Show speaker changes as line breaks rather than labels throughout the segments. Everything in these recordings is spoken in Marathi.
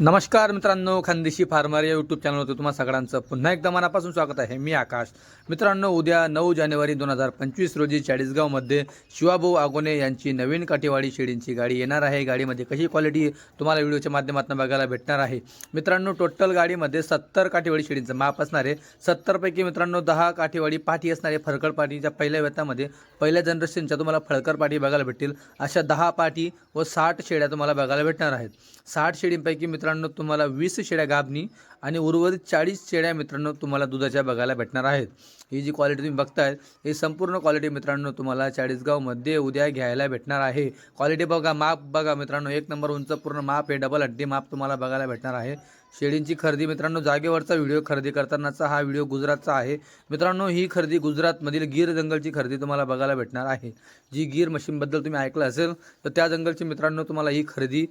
नमस्कार मित्रांनो खानदेशी फार्मर या यूट्यूब चॅनलवरती तुम्हाला सगळ्यांचं पुन्हा एकदा मनापासून स्वागत आहे. मी आकाश. मित्रांनो उद्या नऊ जानेवारी दोन हजार पंचवीस रोजी चाळीसगावमध्ये शिवाभाऊ आगोने यांची नवीन काठीवाडी शेळींची गाडी येणार आहे. गाडीमध्ये कशी क्वालिटी तुम्हाला व्हिडिओच्या माध्यमातून बघायला भेटणार आहे? मित्रांनो टोटल गाडीमध्ये सत्तर काठीवाडी शेळींचं माप असणार आहे. सत्तरपैकी मित्रांनो दहा काठीवाडी पाठी असणारे फरकड पाठीच्या पहिल्या वेतामध्ये पहिल्या जनरेशनच्या तुम्हाला फळकर पाठी बघायला भेटतील. अशा दहा पाठी व साठ शेळ्या तुम्हाला बघायला भेटणार आहेत. साठ शेळींपैकी मित्रांनो तुम्हाला वीस शेळ्या गाभणी आणि उर्वरित चाळीस शेळ्या मित्रांनो तुम्हाला दुधाच्या बघायला भेटणार आहेत. ही जी क्वालिटी तुम्ही बघताय ही संपूर्ण क्वालिटी मित्रांनो तुम्हाला चाळीसगावमध्ये उद्या घ्यायला भेटणार आहे. क्वालिटी बघा माप बघा मित्रांनो. एक नंबर उंच पूर्ण माप आहे. डबल हड्डी माप तुम्हाला बघायला भेटणार आहे. शेळींची खरेदी मित्रांनो जागेवरचा व्हिडिओ खरेदी करतानाचा हा व्हिडिओ गुजरातचा आहे. मित्रांनो ही खरेदी गुजरातमधील गीर जंगलची खरेदी तुम्हाला बघायला भेटणार आहे. जी गीर मशीनबद्दल तुम्ही ऐकलं असेल तर त्या जंगलची मित्रांनो तुम्हाला ही खरेदी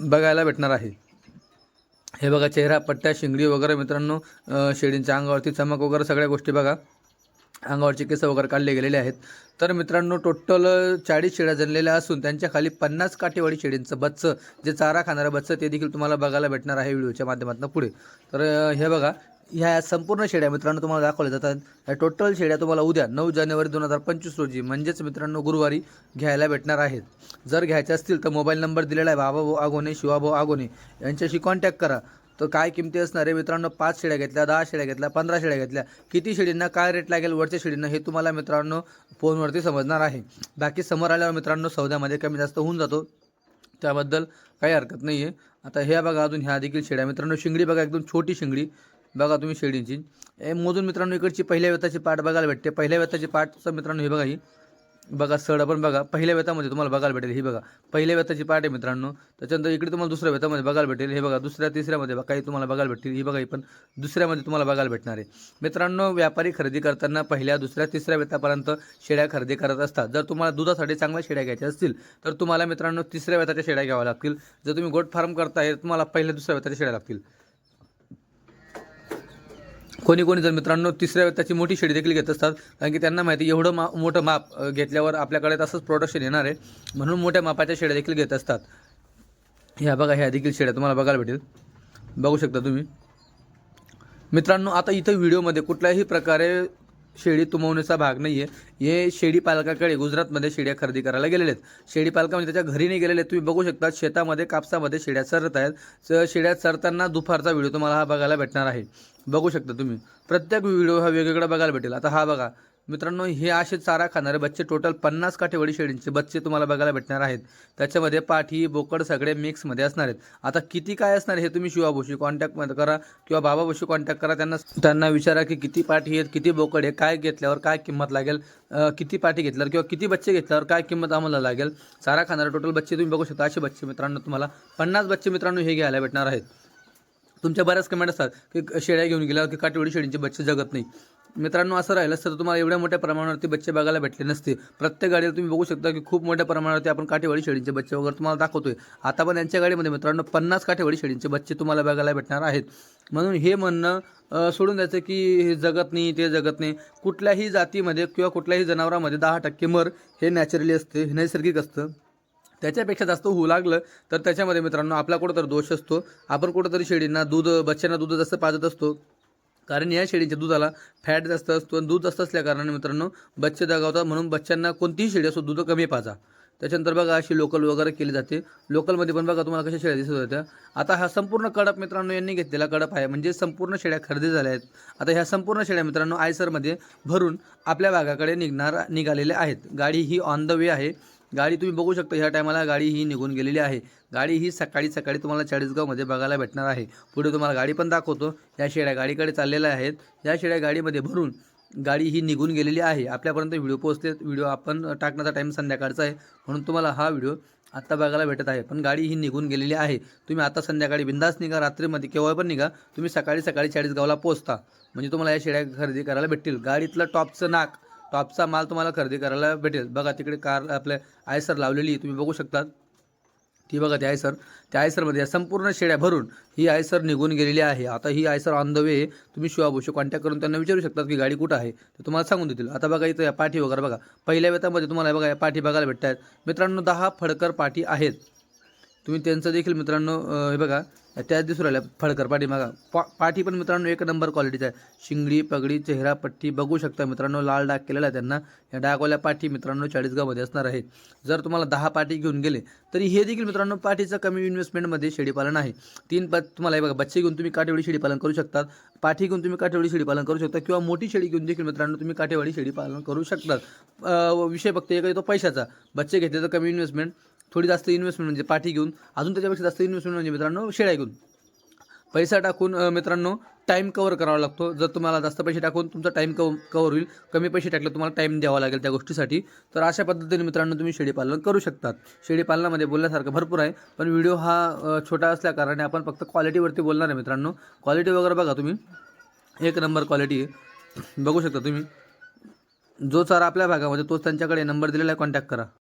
बघायला भेटणार आहे. हे बघा चेहरा पट्ट्या शिंगडी वगैरे मित्रांनो शेळींच्या अंगावरती चमक वगैरे सगळ्या गोष्टी बघा. अंगावरचे केस वगैरे काढले गेलेले आहेत. तर मित्रांनो टोटल चाळीस शेळ्या जणलेल्या असून त्यांच्या खाली पन्नास काठेवाडी शेळींचं बच्चं जे चारा खाणारं बच्चं ते देखील तुम्हाला बघायला भेटणार आहे व्हिडिओच्या माध्यमातून पुढे. तर हे बघा ह्या संपूर्ण शेड्या मित्रांनो तुम्हाला दाखवल्या जातात. ह्या टोटल शेड्या तुम्हाला उद्या नऊ जानेवारी दोन हजार पंचवीस रोजी म्हणजेच मित्रांनो गुरुवारी घ्यायला भेटणार आहेत. जर घ्यायचे असतील तर मोबाईल नंबर दिलेला आहे बाबाभाऊ आगोने शिवाभाऊ आगोने. यांच्याशी कॉन्टॅक्ट करा. तर काय किमती असणार आहे मित्रांनो? पाच शेळ्या घेतल्या दहा शेळ्या घेतल्या पंधरा शेळ्या घेतल्या. किती शेळींना काय रेट लागेल वरच्या शेळींना हे तुम्हाला मित्रांनो फोनवरती समजणार आहे. बाकी समोर आल्यावर मित्रांनो सौद्यामध्ये कमी जास्त होऊन जातो. त्याबद्दल काही हरकत नाही आहे आता ह्या बघा अजून ह्या देखील शेळ्या मित्रांनो शिंगडी बघा एकदम छोटी शिंगडी. बघा तुम्ही शेळींची मोजून मित्रांनो इकडची पहिल्या वेताची पाठ बघायला भेटते. पहिल्या वेताची पाठचं मित्रांनो हे बघा ही. बघा सड पण बघा. पहिल्या वेतामध्ये तुम्हाला बघायला भेटेल ही बघा. पहिल्या वेताची पाठ आहे मित्रांनो. त्याच्यानंतर इकडे तुम्हाला दुसऱ्या वेतामध्ये बघायला भेटेल हे बघा. दुसऱ्या तिसऱ्यामध्ये काही तुम्हाला बघायला भेटतील ही बघा ही पण दुसऱ्यामध्ये तुम्हाला बघायला भेटणार आहे. मित्रांनो व्यापारी खरेदी करताना पहिल्या दुसऱ्या तिसऱ्या वेतापर्यंत शेळ्या खरेदी करत असतात. जर तुम्हाला दुधासाठी चांगल्या शेळ्या घ्यायच्या असतील तर तुम्हाला मित्रांनो तिसऱ्या वेताच्या शेळ्या घ्याव्या लागतील. जर तुम्ही गोट फार्म करताय तुम्हाला पहिल्या दुसऱ्या वेताच्या शेळ्या लागतील. कोणी कोणी जर मित्रांनो तिसऱ्या त्याची मोठी शेळी देखील घेत असतात कारण की त्यांना माहिती एवढं मा मोठं माप घेतल्यावर आपल्याकडे तसंच प्रोडक्शन येणार आहे म्हणून मोठ्या मापाच्या शेळ्या देखील घेत असतात. ह्या बघा ह्या देखील शेड्या तुम्हाला बघायला भेटेल. बघू शकता तुम्ही. मित्रांनो आता इथं व्हिडिओमध्ये कुठल्याही प्रकारे शेळी तुमवण्याचा भाग नाही आहे हे शेळी पालकाकडे गुजरातमध्ये शेळ्या खरेदी करायला गेलेले आहेत. शेळी पालका म्हणजे त्याच्या घरी नाही गेलेले तुम्ही बघू शकता शेतामध्ये कापसामध्ये शेळ्या चरत आहेत. शेड्या शेळ्या चरताना दुपारचा व्हिडिओ तुम्हाला हा बघायला भेटणार आहे. बघू शकता तुम्ही. प्रत्येक व्हिडिओ हा वेगवेगळा बघायला भेटेल. आता हा बघा मित्रांनो हे असे चारा खाणारे बच्चे टोटल पन्नास काठेवाडी शेळींचे बच्चे तुम्हाला बघायला भेटणार आहेत. त्याच्यामध्ये पाठी बोकड सगळे मिक्समध्ये असणार आहेत. आता किती काय असणार आहे हे तुम्ही शिवाभूशी कॉन्टॅक्टमध्ये करा किंवा बाबाभूशी कॉन्टॅक्ट करा. त्यांना त्यांना विचारा की किती पाठी आहेत किती बोकड आहे काय घेतल्यावर काय किंमत लागेल किती पाठी घेतल्यावर किंवा किती बच्चे घेतल्यावर काय किंमत आम्हाला लागेल. चारा खाणारे टोटल बच्चे तुम्ही बघू शकता. असे बच्चे मित्रांनो तुम्हाला पन्नास बच्चे मित्रांनो हे घ्यायला भेटणार आहेत. तुमच्या बऱ्याच कमेंट असतात की शेळ्या घेऊन गेल्यावर की काटेवाडी शेळींचे बच्चे जगत नाही. मित्रांनो असं राहिलं असतं तर तुम्हाला एवढ्या मोठ्या प्रमाणावरती बच्चे बघायला भेटले नसते. प्रत्येक गाडीला तुम्ही बघू शकता की खूप मोठ्या प्रमाणावरती आपण काठेवाडी शेळींचे बच्चे वगैरे तुम्हाला दाखवतोय. आता पण यांच्या गाडीमध्ये मित्रांनो पन्नास काठेवाडी शेळींचे बच्चे तुम्हाला बघायला भेटणार आहेत. म्हणून हे म्हणणं सोडून द्यायचं की हे जगत नाही ते जगत नाही. कुठल्याही जातीमध्ये किंवा कुठल्याही जनावरामध्ये दहा टक्के मर हे नॅचरली असते हे नैसर्गिक असतं. त्याच्यापेक्षा जास्त होऊ लागलं तर त्याच्यामध्ये मित्रांनो आपला कुठंतरी दोष असतो. आपण कुठंतरी शेळींना दूध बच्च्यांना दूध जास्त पाजत असतो कारण या शेळीच्या दुधाला फॅट जास्त असतो आणि दूध जास्त असल्याकारणाने मित्रांनो बच्चे दगावतात. म्हणून बच्चांना कोणतीही शेळी असो दूध कमी पाजा. त्याच्यानंतर बघा अशी लोकल वगैरे केली जाते. लोकलमध्ये पण बघा तुम्हाला कशा शेळ्या दिसत होत्या. आता हा संपूर्ण कडप मित्रांनो यांनी घेतलेला कडप आहे. म्हणजे संपूर्ण शेळ्या खरेदी झाल्या आहेत. आता ह्या संपूर्ण शेळ्या मित्रांनो आयसरमध्ये भरून आपल्या भागाकडे निघणार निघालेल्या आहेत. गाडी ही ऑन द वे आहे. गाडी तुम्ही बघू शकता ह्या टायमाला गाडी ही निघून गेलेली आहे. गाडी ही सकाळी सकाळी तुम्हाला चाळीसगावमध्ये बघायला भेटणार आहे. पुढे तुम्हाला गाडी पण दाखवतो. या शेड्या गाडीकडे चाललेल्या आहेत. या शेड्या गाडीमध्ये भरून गाडी ही निघून गेलेली आहे. आपल्यापर्यंत व्हिडिओ पोहोचते व्हिडिओ आपण टाकण्याचा टाईम संध्याकाळचा आहे. म्हणून तुम्हाला हा व्हिडिओ आत्ता बघायला भेटत आहे. पण गाडी ही निघून गेलेली आहे. तुम्ही आता संध्याकाळी बिंदास निघा रात्रीमध्ये केव्हा पण निघा तुम्ही सकाळी सकाळी चाळीसगावला पोहोचता. म्हणजे तुम्हाला या शेड्या खरेदी करायला भेटतील. गाडीतलं टॉपचं नाक टॉपचा माल तुम्हाला खरेदी करायला भेटेल. बघा तिकडे कार आपल्या आयसर लावलेली आहे, तुम्ही बघू शकता ती बघा ती आयसर. त्या आयसरमध्ये या संपूर्ण शेळ्या भरून ही आयसर निघून गेलेली आहे. आता ही आयसर ऑन द वे तुम्ही शिवाभूशी कॉन्टॅक्ट करून त्यांना विचारू शकतात की गाडी कुठं आहे. ते तुम्हाला सांगून देतील. आता बघा इथं या पाठी वगैरे बघा. पहिल्या वेतामध्ये तुम्हाला बघा या पाठी बघायला भेटत आहेत मित्रांनो दहा फडकर पाठी आहेत. तुम्ही त्यांचं देखील मित्रांनो हे बघा त्याच दिसून राहिल्या फळकर पाठी मागा पा पाठी पण मित्रांनो एक नंबर क्वालिटीचा आहे. शिंगडी पगडी चेहरा पट्टी बघू शकता मित्रांनो लाल डाग केलेला आहे त्यांना. या डागवाल्या पाठी मित्रांनो चाळीसगावमध्ये असणार आहे. जर तुम्हाला दहा पाठी घेऊन गेले तरी हे देखील मित्रांनो पाठीचं कमी इन्व्हेस्टमेंटमध्ये शेळीपालन आहे. तीन पा तुम्हाला हे बघा बच्चे घेऊन तुम्ही काठेवाडी शेळीपालन करू शकतात. पाठी घेऊन तुम्ही काठेवाडी शेळीपालन करू शकता किंवा मोठी शेळी घेऊन देखील मित्रांनो तुम्ही काठेवाडी शेळीपालन करू शकतात. विषय फक्त एक येतो पैशाचा. बच्चे घेतले तर कमी इन्व्हेस्टमेंट थोडी जास्त इन्व्हेस्टमेंट म्हणजे पाठी घेऊन अजून त्याच्यापेक्षा जास्त इन्व्हेस्टमेंट म्हणजे मित्रांनो शेळ्या घेऊन. पैसा टाकून मित्रांनो टाईम कवर करावा लागतो. जर तुम्हाला जास्त पैसे टाकून तुमचा टाईम कव कवर होईल कमी पैसे टाकले तुम्हाला टाईम द्यावा लागेल त्या गोष्टीसाठी. तर अशा पद्धतीने मित्रांनो तुम्ही शेळीपालन करू शकतात. शेळीपालनामध्ये बोलण्यासारखं भरपूर आहे पण व्हिडिओ हा छोटा असल्याकारणे आपण फक्त क्वालिटीवरती बोलणार आहे मित्रांनो. क्वालिटी वगैरे बघा तुम्ही. एक नंबर क्वालिटी आहे. बघू शकता तुम्ही. जो चारा आपल्या भागामध्ये तोच त्यांच्याकडे नंबर दिलेला आहे कॉन्टॅक्ट करा.